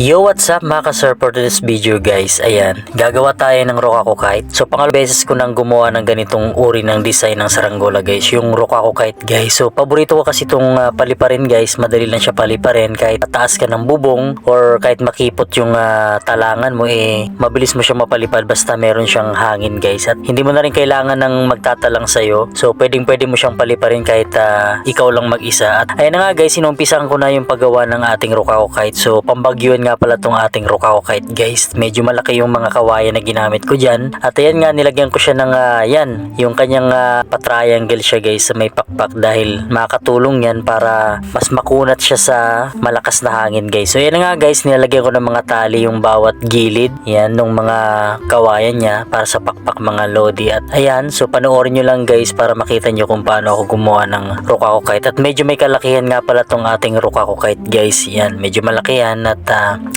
Yo, what's up mga ka-sir for this video guys? Ayan, gagawa tayo ng Rokaku Kite. So, pangalawang beses ko nang gumawa ng ganitong uri ng design ng saranggola guys, yung Rokaku Kite guys. So, paborito ko kasi itong uh, paliparin guys, madali lang siya paliparin kahit taas ka ng bubong or kahit makipot yung ah, talangan mo eh, mabilis mo siya mapalipad basta meron siyang hangin guys. At hindi mo na rin kailangan ng magtatalang sa'yo. So, pwedeng pwede mo siyang paliparin kahit ah, ikaw lang mag-isa. At ayan na nga guys, sinumpisan ko na yung paggawa ng ating Rokaku Kite. So, pambagyuan nga pala tong ating Rokaku Kite guys. Medyo malaki yung mga kawayan na ginamit ko dyan. At ayan nga, nilagyan ko siya ng ah, yan, yung kanyang ah, patriangle siya guys sa may pakpak dahil makakatulong yan para mas makunat siya sa malakas na hangin guys. So, yan nga guys, nilagyan ko ng mga tali yung bawat gilid. Yan, nung mga kawayan niya para sa pakpak mga lodi. At ayan, so panoorin nyo lang guys para makita nyo kung paano ako gumawa ng Rokaku Kite. At medyo may kalakihan nga pala tong ating Rokaku Kite guys. Yan, medyo malaki yan. At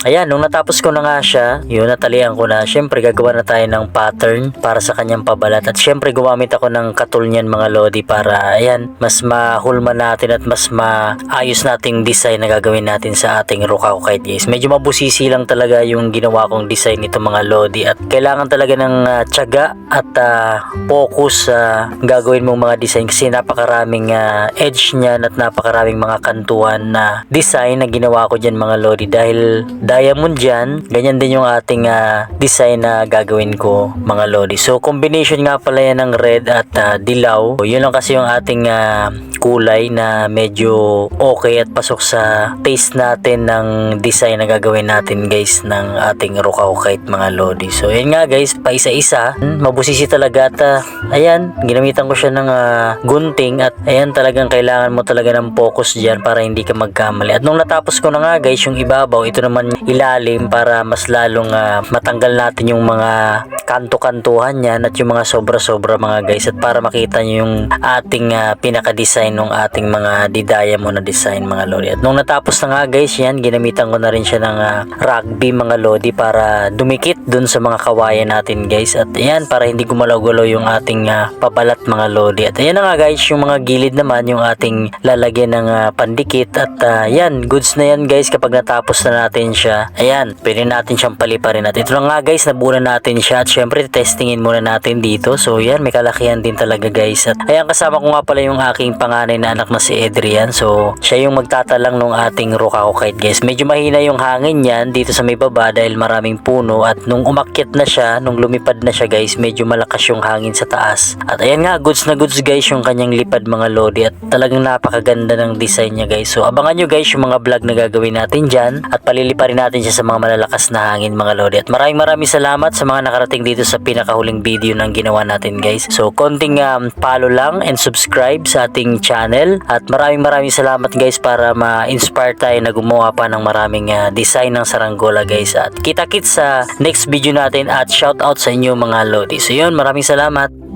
ayan, nung natapos ko na nga siya, yun, natalian ko na. Siyempre, gagawa na tayo ng pattern para sa kanyang pabalat. At siyempre, gumamit ako ng katul niyan mga lodi para, ayan, mas mahulma natin at mas maayos nating design na gagawin natin sa ating Rokaku Kite guys. Medyo mabusisi lang talaga yung ginawa kong design nito mga lodi at kailangan talaga ng ah, tiyaga at ah, focus sa gagawin mong mga design kasi napakaraming ah, edge niyan at napakaraming mga kantuan na design na ginawa ko dyan mga lodi dahil diamond dyan. Ganyan din yung ating ah, design na gagawin ko mga lodi. So combination nga pala yan ng red at ah, dilaw. Yun lang kasi yung ating ah, kulay na medyo okay at pasok sa taste natin ng design na gagawin natin guys ng ating Rokaku Kite mga lodi. So yun nga guys pa isa-isa mabusisi talaga at ah, ayan ginamitan ko siya ng ah, gunting at ayan talagang kailangan mo talaga ng focus dyan para hindi ka magkamali. At nung natapos ko na nga guys yung ibabaw ito naman ilalim para mas lalong ah, matanggal natin yung mga kanto-kantuhan yan at yung mga sobra-sobra mga guys. At para makita nyo yung ating ah, pinaka-design ng ating mga mo na design mga lodi. At nung natapos na nga guys yan ginamitan ko na rin siya ng ah, rugby mga lodi para dumikit dun sa mga kawayan natin guys. At ayan para hindi gumalaw-galaw yung ating ah, pabalat mga lodi. At ayan na nga guys yung mga gilid naman yung ating lalagyan ng ah, pandikit. At ah, yan goods na yan guys kapag natapos na natin siya. Ayan pwede natin siyang paliparin. At ito na nga guys nabuo na natin siya. At syempre testingin muna natin dito. So yan may kalakihan din talaga guys. At ayan kasama ko nga pala yung aking panganay na anak na si Adrian. So siya yung magtatalang nung ating Rokaku Kite guys. Medyo mahina yung hangin yan dito sa may baba dahil maraming puno. At nung umakyat na siya nung lumipad na siya guys medyo malakas yung hangin sa taas. At ayan nga goods na goods guys yung kanyang lipad mga lodi. At talagang napakaganda ng design niya guys. So abangan nyo guys yung mga vlog na gagawin natin dyan. At paliliparin natin siya sa mga malalakas na hangin mga lodi. At maraming maraming salamat sa mga nakarating dito sa pinakahuling video ng ginawa natin guys. So konting um, follow lang and subscribe sa ating channel at maraming maraming salamat guys para ma-inspire tayo na gumawa pa ng maraming ah, design ng saranggola guys. At kita kits sa next video natin. At shout out sa inyo mga lodi. So yun maraming salamat